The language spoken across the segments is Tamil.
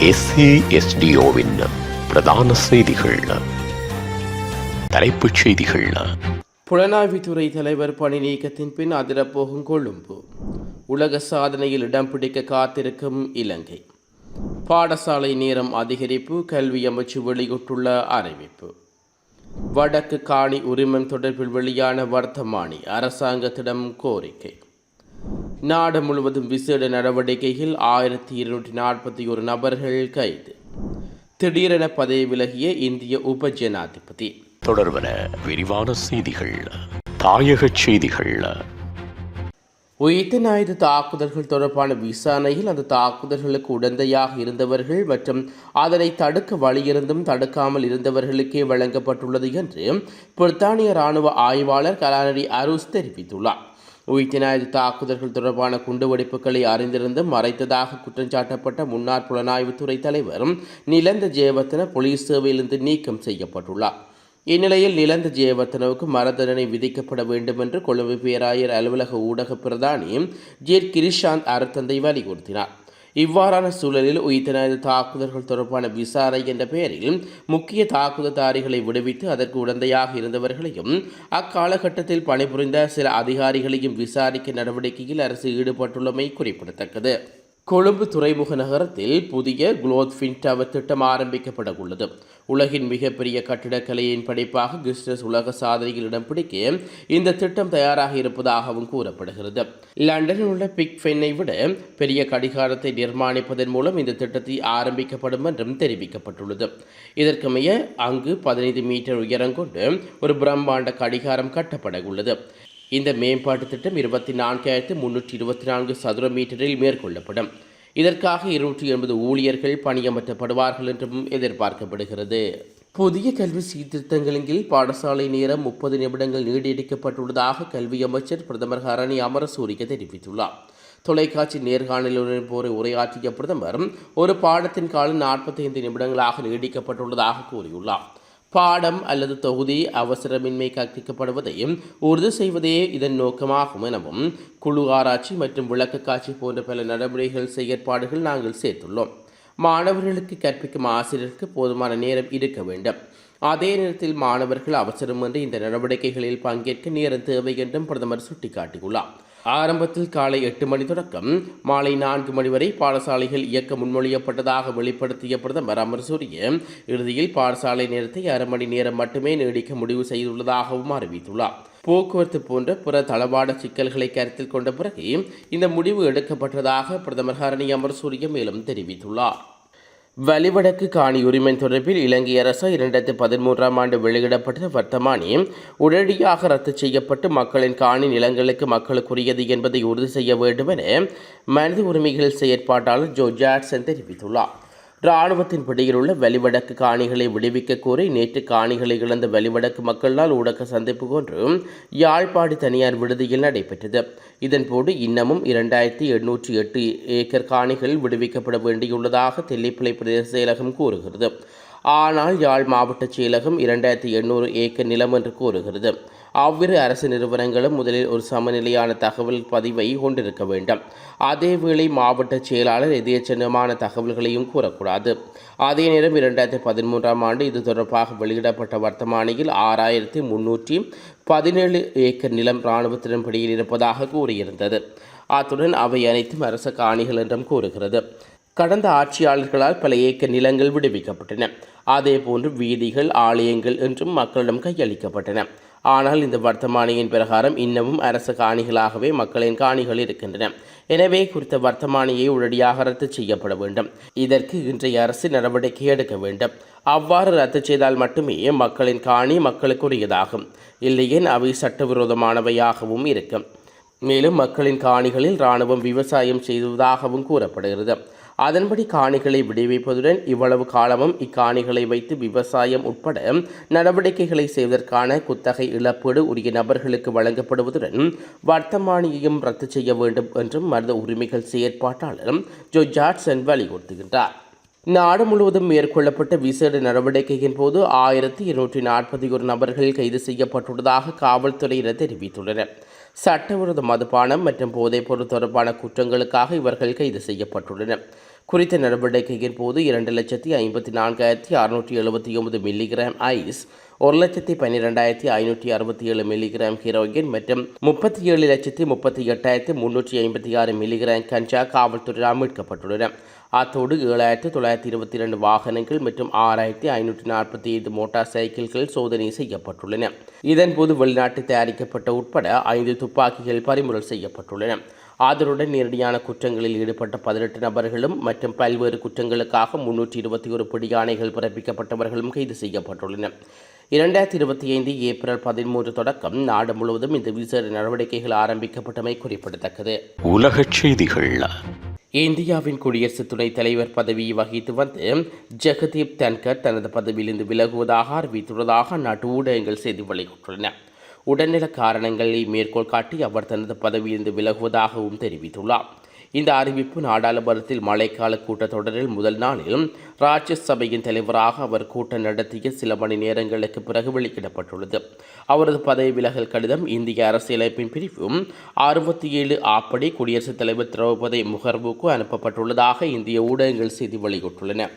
எஸ்ஏஎஸ்டிஓவின் பிரதான செய்திகள். தலைப்புச் செய்திகள். புலனாய்வுத்துறை தலைவர் பணி நீக்கத்தின் பின் அதிரப்போகும் கொழும்பு. உலக சாதனையில் இடம் பிடிக்க காத்திருக்கும் இலங்கை. பாடசாலை நேரம் அதிகரிப்பு கல்வி அமைச்சு வெளியிட்டுள்ள அறிவிப்பு. வடக்கு காணி உரிமம் தொடர்பில் வெளியான வர்த்தமானி அரசாங்கத்திடம் கோரிக்கை. நாடு முழுவதும் விசேட நடவடிக்கையில் ஆயிரத்தி இருநூற்றி நாற்பத்தி ஒரு நபர்கள் கைது. திடீரென பதவி விலகிய இந்திய உப ஜனாதிபதி தொடர்வன விரிவான செய்திகள் தாயகச் செய்திகள். உயிர்த்த ஞாயிறு தாக்குதல்கள் தொடர்பான விசாரணையில் அந்த தாக்குதல்களுக்கு உடந்தையாக இருந்தவர்கள் மற்றும் அதனை தடுக்க வழியிருந்தும் தடுக்காமல் இருந்தவர்களுக்கே வழங்கப்பட்டுள்ளது என்று பிரித்தானிய ராணுவ ஆய்வாளர் கலாநிதி அருஸ் தெரிவித்துள்ளார். உயிர்த்தினாயுத தாக்குதல்கள் தொடர்பான குண்டுவெடிப்புகளை அறிந்திருந்து மறைத்ததாக குற்றஞ்சாட்டப்பட்ட முன்னாள் புலனாய்வுத்துறை தலைவர் நிலந்த ஜெயவர்த்தன போலீஸ் சேவையிலிருந்து நீக்கம் செய்யப்பட்டுள்ளார். இந்நிலையில் நிலந்த ஜெயவர்த்தனவுக்கு மரதண்டனை விதிக்கப்பட வேண்டும் என்று கொழும்பு பேராயர் அலுவலக ஊடக பிரதானி ஜேர் கிரிஷாந்த் அறத்தந்தை வலியுறுத்தினார். இவ்வாறான சூழலில் உயிர்த்தனது தாக்குதல்கள் தொடர்பான விசாரணை என்ற பெயரில் முக்கிய தாக்குதல்தாரிகளை விடுவித்து அதற்கு உடந்தையாக இருந்தவர்களையும் அக்காலகட்டத்தில் பணிபுரிந்த சில அதிகாரிகளையும் விசாரிக்க நடவடிக்கையில் அரசு ஈடுபட்டுள்ளமை குறிப்பிடத்தக்கது. கொழும்பு துறைமுக நகரத்தில் புதிய குளோத்ஃபின் டவர் திட்டம் ஆரம்பிக்கப்பட உள்ளது உலகின் மிகப்பெரிய கட்டிடக்கலையின் படைப்பாக கிறிஸ்டஸ் உலக சாதனையில் இடம் பிடிக்க இந்த திட்டம் தயாராக இருப்பதாகவும் கூறப்படுகிறது. லண்டனில் உள்ள பிக் ஃபென்னை விட பெரிய கடிகாரத்தை நிர்மாணிப்பதன் மூலம் இந்த திட்டத்தை ஆரம்பிக்கப்படும் என்றும் தெரிவிக்கப்பட்டுள்ளது. இதற்கமைய அங்கு பதினைந்து மீட்டர் உயரம் கொண்டு ஒரு பிரம்மாண்ட கடிகாரம் கட்டப்பட உள்ளது இந்த மேம்பாட்டு திட்டம் இருபத்தி நான்காயிரத்து முன்னூற்றி இருபத்தி நான்கு சதுர மீட்டரில் மேற்கொள்ளப்படும். இதற்காக இருநூற்றி எண்பது ஊழியர்கள் பணியமர்த்தப்படுவார்கள் என்றும் எதிர்பார்க்கப்படுகிறது. புதிய கல்வி சீர்திருத்தங்களின் கீழ் பாடசாலை நேரம் முப்பது நிமிடங்கள் நீடிக்கப்பட்டுள்ளதாக கல்வி அமைச்சர் பிரதமர் ஹரணி அமரசூரிய தெரிவித்துள்ளார். தொலைக்காட்சி நேர்காணலுடன் போரை உரையாற்றிய பிரதமர் ஒரு பாடத்தின் காலம் நாற்பத்தைந்து நிமிடங்களாக நீடிக்கப்பட்டுள்ளதாக கூறியுள்ளார். பாடம் அல்லது தொகுதி அவசரமின்மை கற்பிக்கப்படுவதையும் உறுதி செய்வதே இதன் நோக்கமாகும் எனவும் குழு ஆராய்ச்சி மற்றும் விளக்கக்காட்சி போன்ற பல நடைமுறைகள் செயற்பாடுகள் நாங்கள் சேர்த்துள்ளோம். மாணவர்களுக்கு கற்பிக்கும் ஆசிரியருக்கு போதுமான நேரம் இருக்க வேண்டும். அதே நேரத்தில் மாணவர்கள் அவசரமின்றி இந்த நடவடிக்கைகளில் பங்கேற்க நேரம் தேவை என்றும் பிரதமர் சுட்டிக்காட்டியுள்ளார். ஆரம்பத்தில் காலை எட்டு மணி தொடக்கம் மாலை நான்கு மணி வரை பாடசாலைகள் இயக்க முன்மொழியப்பட்டதாக வெளிப்படுத்திய பிரதமர் அமர் சூரிய இறுதியில் பாடசாலை நேரத்தை அரை மணி நேரம் மட்டுமே நீடிக்க முடிவு செய்துள்ளதாகவும் அறிவித்துள்ளார். போக்குவரத்து போன்ற பிற தளவாட சிக்கல்களை கருத்தில் கொண்ட பிறகு இந்த முடிவு எடுக்கப்பட்டதாக பிரதமர் ஹரணி அமர் சூரிய மேலும் தெரிவித்துள்ளார். வலிவடக்கு காணி உரிமை தொடர்பில் இலங்கை அரசு இரண்டாயிரத்தி பதிமூன்றாம் ஆண்டு வெளியிடப்பட்ட வர்த்தமானி. உடனடியாக ரத்து செய்யப்பட்டு மக்களின் காணி நிலங்களுக்கு மக்களுக்குரியது என்பதை உறுதி செய்ய வேண்டும் என மனித உரிமைகள் செயற்பாட்டாளர் ஜோ ஜாட்சன் தெரிவித்துள்ளார். இராணுவத்தின் பிடியில் உள்ள வெளிவடக்கு காணிகளை விடுவிக்க கோரி நேற்று காணிகளை இழந்த வெளிவடக்கு மக்களால் ஊடக சந்திப்பு ஒன்று யாழ்ப்பாடி தனியார் விடுதியில் நடைபெற்றது. இதன்போது இன்னமும் இரண்டாயிரத்தி எண்ணூற்றி எட்டு ஏக்கர் காணிகள் விடுவிக்கப்பட வேண்டியுள்ளதாக தெல்லிப்பிள்ளை பிரதேச செயலகம் கூறுகிறது. ஆனால் யாழ் மாவட்ட செயலகம் இரண்டாயிரத்தி எண்ணூறு ஏக்கர் நிலம் என்று கூறுகிறது. அவ்விரு அரசு நிறுவனங்களும் முதலில் ஒரு சமநிலையான தகவல் பதிவை கொண்டிருக்க வேண்டும். அதேவேளை மாவட்ட செயலாளர் எதேச்சனமான தகவல்களையும் கூறக்கூடாது. அதே நேரம் இரண்டாயிரத்தி பதிமூன்றாம் ஆண்டு இது தொடர்பாக வெளியிடப்பட்ட வர்த்தமானியில் ஆறாயிரத்தி முன்னூற்றி பதினேழு ஏக்கர் நிலம் இராணுவத்திடம் பிடியில் இருப்பதாக கூறியிருந்தது. அத்துடன் அவை அனைத்தும் அரச காணிகள் என்றும் கூறுகிறது. கடந்த ஆட்சியாளர்களால் பல ஏக்கர் நிலங்கள் விடுவிக்கப்பட்டன. அதேபோன்று வீதிகள் ஆலயங்கள் என்றும் மக்களிடம் கையளிக்கப்பட்டன. ஆனால் இந்த வர்த்தமானியின் பிரகாரம் இன்னமும் அரசு காணிகளாகவே மக்களின் காணிகள் இருக்கின்றன. எனவே குறித்த வர்த்தமானியை உடனடியாக ரத்து செய்யப்பட வேண்டும். இதற்கு இன்றைய அரசு நடவடிக்கை எடுக்க வேண்டும். அவ்வாறு ரத்து செய்தால் மட்டுமே மக்களின் காணி மக்களுக்குரியதாகும். இல்லையேன் அவை சட்டவிரோதமானவையாகவும் இருக்கும். மேலும் மக்களின் காணிகளில் இராணுவம் விவசாயம் செய்வதாகவும் கூறப்படுகிறது. அதன்படி காணிகளை விடுவிப்பதுடன் இவ்வளவு காலமும் இக்காணிகளை வைத்து விவசாயம் உட்பட நடவடிக்கைகளை செய்வதற்கான குத்தகை இழப்பீடு உரிய நபர்களுக்கு வழங்கப்படுவதுடன் வர்த்தமானியையும் ரத்து செய்ய வேண்டும் என்றும் மனித உரிமைகள் செயற்பாட்டாளர் ஜோ ஜாட்சன் வலியுறுத்துகின்றார். நாடு முழுவதும் மேற்கொள்ளப்பட்ட விசேட நடவடிக்கையின் போது ஆயிரத்தி இருநூற்றி நாற்பத்தி ஒரு நபர்கள் கைது செய்யப்பட்டுள்ளதாக காவல்துறையினர் தெரிவித்துள்ளனர். சட்டவிரோத மதுபானம் மற்றும் போதைப்பொருள் தொடர்பான குற்றங்களுக்காக இவர்கள் கைது செய்யப்பட்டுள்ளனர். குறித்த நடவடிக்கையின் போது இரண்டு லட்சத்தி ஐம்பத்தி நான்காயிரத்தி அறுநூற்றி எழுபத்தி ஒன்பது மில்லிகிராம் ஐஸ் ஒரு லட்சத்தி பன்னிரெண்டாயிரத்தி ஐநூற்றி அறுபத்தி ஏழு மில்லிகிராம் ஹீரோயின் மற்றும் முப்பத்தி ஏழு லட்சத்தி முப்பத்தி எட்டாயிரத்தி முன்னூற்றி ஐம்பத்தி ஆறு மில்லிகிராம் கஞ்சா காவல்துறையால் மீட்கப்பட்டுள்ளன அத்தோடு ஏழாயிரத்தி தொள்ளாயிரத்தி இருபத்தி இரண்டு வாகனங்கள் மற்றும் ஆறாயிரத்தி ஐநூற்றி நாற்பத்தி ஐந்து மோட்டார் சைக்கிள்கள் சோதனை செய்யப்பட்டுள்ளன. இதன்போது வெளிநாட்டில் தயாரிக்கப்பட்ட உட்பட ஐந்து துப்பாக்கிகள் பறிமுதல் செய்யப்பட்டுள்ளன. ஆதருடன் நேரடியான குற்றங்களில் ஈடுபட்ட பதினெட்டு நபர்களும் மற்றும் பல்வேறு குற்றங்களுக்காக முன்னூற்றி இருபத்தி ஒரு பிடியாணைகள் பிறப்பிக்கப்பட்டவர்களும் கைது செய்யப்பட்டுள்ளனர். இரண்டாயிரத்தி இருபத்தி ஐந்து ஏப்ரல் பதிமூன்று தொடக்கம் நாடு முழுவதும் இந்த விசேட நடவடிக்கைகள் ஆரம்பிக்கப்பட்டமை குறிப்பிடத்தக்கது. உலகச் செய்திகள். இந்தியாவின் குடியரசு துணைத் தலைவர் பதவியை வகித்து வந்து ஜெகதீப் தன்கர் தனது பதவியிலிருந்து விலகுவதாக அறிவித்துள்ளதாக அந்நாட்டு ஊடகங்கள் செய்தி வெளியிட்டுள்ளன. உடல்நல காரணங்களை மேற்கோள் காட்டி அவர் தனது பதவியிலிருந்து விலகுவதாகவும் தெரிவித்துள்ளார். இந்த அறிவிப்பு நாடாளுமன்றத்தில் மழைக்கால கூட்டத்தொடரில் முதல் நாளில் ராஜ்யசபையின் தலைவராக அவர் கூட்டம் நடத்திய சில மணி நேரங்களுக்கு பிறகு வெளியிடப்பட்டுள்ளது. அவரது பதவி விலகல் கடிதம் இந்திய அரசியலமைப்பின் பிரிவும் அறுபத்தி ஏழு ஆப்படி குடியரசுத் தலைவர் திரௌபதி முகர்வுக்கு அனுப்பப்பட்டுள்ளதாக இந்திய ஊடகங்கள் செய்தி வெளியிட்டுள்ளன.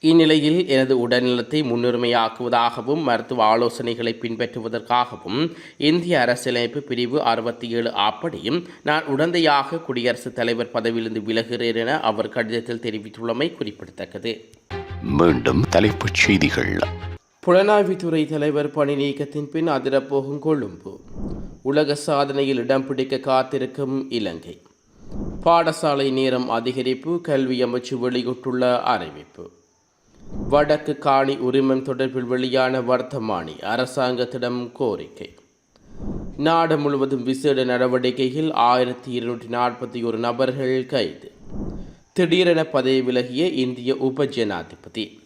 இந்நிலையில் எனது உடல்நலத்தை முன்னுரிமையாக்குவதாகவும் மருத்துவ ஆலோசனைகளை பின்பற்றுவதற்காகவும் இந்திய அரசியலமைப்பு பிரிவு அறுபத்தி ஏழு ஆப்படியும் நான் உடந்தையாக குடியரசுத் தலைவர் பதவியிலிருந்து விலகுகிறேன் என அவர் கடிதத்தில் தெரிவித்துள்ளமை குறிப்பிடத்தக்கது. மீண்டும் தலைப்புச் செய்திகள். புலனாய்வுத்துறை தலைவர் பணி நீக்கத்தின் பின் அதிரப்போகும் கொழும்பு. உலக சாதனையில் இடம் பிடிக்க காத்திருக்கும் இலங்கை. பாடசாலை நேரம் அதிகரிப்பு கல்வி அமைச்சு வெளியிட்டுள்ள அறிவிப்பு. வடக்கு காணி உரிமம் தொடர்பில் வெளியான வர்த்தமானி அரசாங்கத்திடம் கோரிக்கை. நாடு முழுவதும் விசேட நடவடிக்கையில் ஆயிரத்தி இருநூற்றி நாற்பத்தி ஒரு நபர்கள் கைது. திடீரென பதவி விலகிய இந்திய உப ஜனாதிபதி.